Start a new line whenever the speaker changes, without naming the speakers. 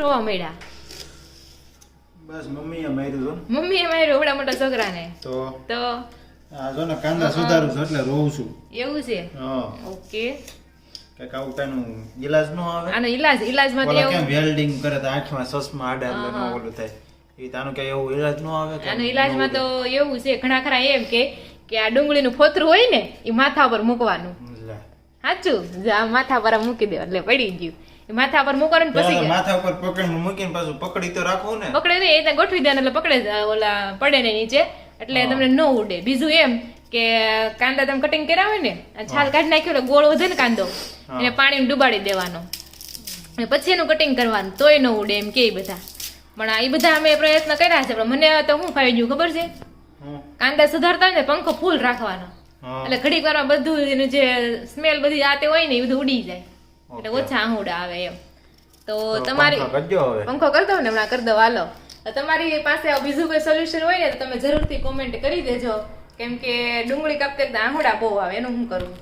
રોવા મળ્યા?
બસ મમ્મીએ માર્યું તો
મમ્મી એ માર્યો એવડા મોટા છોકરાને?
તો?
તો?
આ જો ને કાંદા સુધારું છું એટલે રોઉં છું.
એવું છે?
હા.
ઓકે.
કંઈક આવું કાંઈનું ઈલાજ નો આવે?
આનો ઈલાજ ઈલાજમાં તો
ઓલા કેમ
એવું
વેલ્ડિંગ કરે તો આંખમાં ચશ્મા આડા એટલે નો ઓલું થાય. એ તાનું કઈ એવું ઈલાજ નો આવે કે
આનો ઈલાજમાં તો એવું છે ઘણા ખરા એમ કે કે આ ડુંગળીનું ફોતરું હોય ને એ માથા પર મૂકવાનું. સાચું જા માથા પર મૂકી દે એટલે પડી ગયું. માથા પર મૂકવાનું ને પછી
માથા ઉપર પકડીને મૂકીને પાછું પકડી તો રાખો ને.
પકડે ને એ ત્યાં ગોઠવી દે એટલે પકડે ઓલા પડે ને નીચે. એટલે તમને ન ઉડે. બીજું એમ કે કાંદા તમે કટિંગ કર્યા હોય ને છાલ કાઢી નાખ્યો એટલે ગોળ વધે ને કાંદો
હા.
એને પાણીમાં ડુબાડી દેવાનો. અને પછી એનું કટિંગ કરવાનું તોય ન ઉડે એમ કે બધા. પણ આ એ બધા અમે પ્રયત્ન કર્યા છે પણ મને તો શું ફાવી ગયું ખબર છે? કાંદા સુધારતા હોય ને પંખો ફૂલ રાખવાનો. એટલે ઘડીક વારમાં બધું એનું જે સ્મેલ બધી આતે હોય ને એ બધું ઉડી જાય. એટલે ઓછા આહુડા આવે એમ. તો તમારી
પંખા
કરી દઉં ને હમણાં કરી દઉં હાલો. તમારી પાસે બીજું કોઈ સોલ્યુશન હોય ને તો તમે જરૂરથી કોમેન્ટ કરી દેજો. કેમ કે ડુંગળી કાપતે આહુડા બહુ આવે એનું શું કરવું